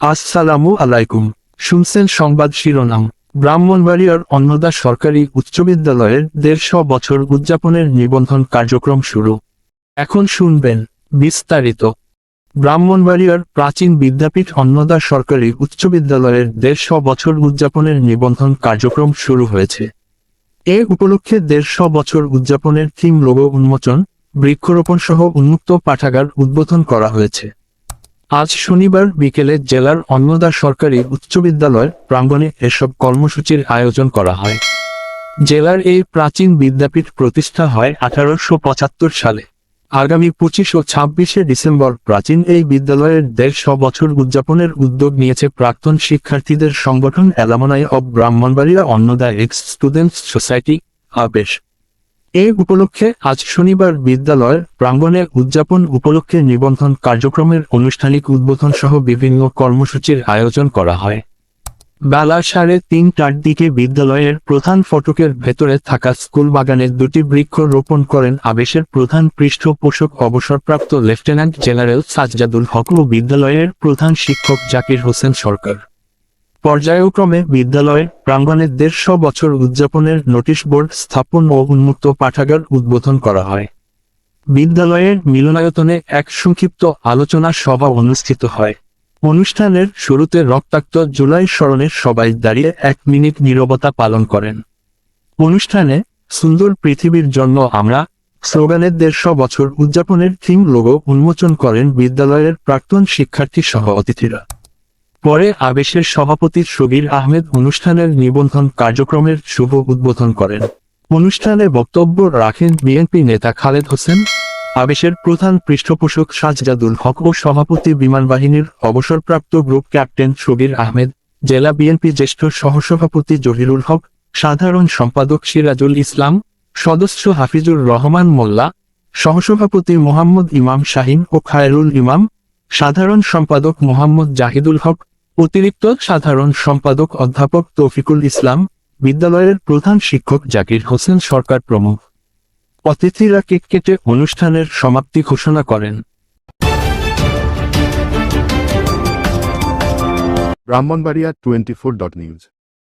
আসসালামু আলাইকুম। শুনছেন সংবাদ শিরোনাম। ব্রাহ্মণবাড়িয়ার অন্নদা সরকারি উচ্চ বিদ্যালয়ের দেড়শো বছর উদযাপনের নিবন্ধন কার্যক্রম শুরু। এখন শুনবেন বিস্তারিত। ব্রাহ্মণবাড়িয়ার প্রাচীন বিদ্যাপীঠ অন্নদা সরকারি উচ্চ বিদ্যালয়ের দেড়শো বছর উদযাপনের নিবন্ধন কার্যক্রম শুরু হয়েছে। এ উপলক্ষে দেড়শো বছর উদযাপনের থিম লোগো উন্মোচন বৃক্ষরোপণ সহ উন্মুক্ত পাঠাগার উদ্বোধন করা হয়েছে। আজ শনিবার বিকেলে জেলার অন্নদা সরকারি উচ্চ বিদ্যালয়ের প্রাঙ্গণে এসব কর্মসূচির আয়োজন করা হয়। জেলার এই প্রাচীন বিদ্যাপীঠ প্রতিষ্ঠা হয় আঠারোশো পঁচাত্তর সালে। আগামী পঁচিশ ও ছাব্বিশে ডিসেম্বর প্রাচীন এই বিদ্যালয়ের দেড়শো বছর উদযাপনের উদ্যোগ নিয়েছে প্রাক্তন শিক্ষার্থীদের সংগঠন alumni of Brahmanbaria Annada ex students society, আবেশ। এ উপলক্ষে আজ শনিবার বিদ্যালয়ের প্রাঙ্গণে উদযাপন উপলক্ষে নিবন্ধন কার্যক্রমের আনুষ্ঠানিক উদ্বোধন সহ বিভিন্ন কর্মসূচির আয়োজন করা হয়। বেলা সাড়ে তিনটার দিকে বিদ্যালয়ের প্রধান ফটকের ভেতরে থাকা স্কুল বাগানে দুটি বৃক্ষ রোপণ করেন আবেশের প্রধান পৃষ্ঠপোষক অবসরপ্রাপ্ত লেফটেন্যান্ট জেনারেল সাজ্জাদুল হক ও বিদ্যালয়ের প্রধান শিক্ষক জাকির হোসেন সরকার। পর্যায়ক্রমে বিদ্যালয়ের প্রাঙ্গণে দেড়শো বছর উদযাপনের নোটিশ বোর্ড স্থাপন ও উন্মুক্ত পাঠাগার উদ্বোধন করা হয়। বিদ্যালয়ের মিলনায়তনে এক সংক্ষিপ্ত আলোচনা সভা অনুষ্ঠিত হয়। অনুষ্ঠানের শুরুতে রক্তাক্ত জুলাই স্মরণে সবাই দাঁড়িয়ে এক মিনিট নীরবতা পালন করেন। অনুষ্ঠানে, সুন্দর পৃথিবীর জন্য আমরা স্লোগানের দেড়শো বছর উদযাপনের থিম লোগো উন্মোচন করেন বিদ্যালয়ের প্রাক্তন শিক্ষার্থী সহ অতিথিরা পরে আবেশের সভাপতি সুবীর আহমেদ অনুষ্ঠানের নিবন্ধন কার্যক্রমের শুভ উদ্বোধন করেন। অনুষ্ঠানে বক্তব্য রাখেন বিএনপি নেতা খালেদ হোসেন, আবেশের প্রধান পৃষ্ঠপোষক সাজজাদুল হক ও সভাপতি বিমান বাহিনীর অবসরপ্রাপ্ত গ্রুপ ক্যাপ্টেন সুবীর আহমেদ, জেলা বিএনপি জ্যেষ্ঠ সহসভাপতি জহিরুল হক, সাধারণ সম্পাদক সিরাজুল ইসলাম, সদস্য হাফিজুর রহমান মোল্লা, সহসভাপতি মোহাম্মদ ইমাম শাহিন ও খায়রুল ইমাম সাধারণ সম্পাদক মোহাম্মদ জাহিদুল হক, অতিরিক্ত সাধারণ সম্পাদক অধ্যাপক তৌফিকুল ইসলাম, বিদ্যালয়ের প্রধান শিক্ষক জাকির হোসেন সরকার প্রমুখ। অতিথিরা কেক কেটে অনুষ্ঠানের সমাপ্তি ঘোষণা করেন। Brahmanbaria twenty four dot news.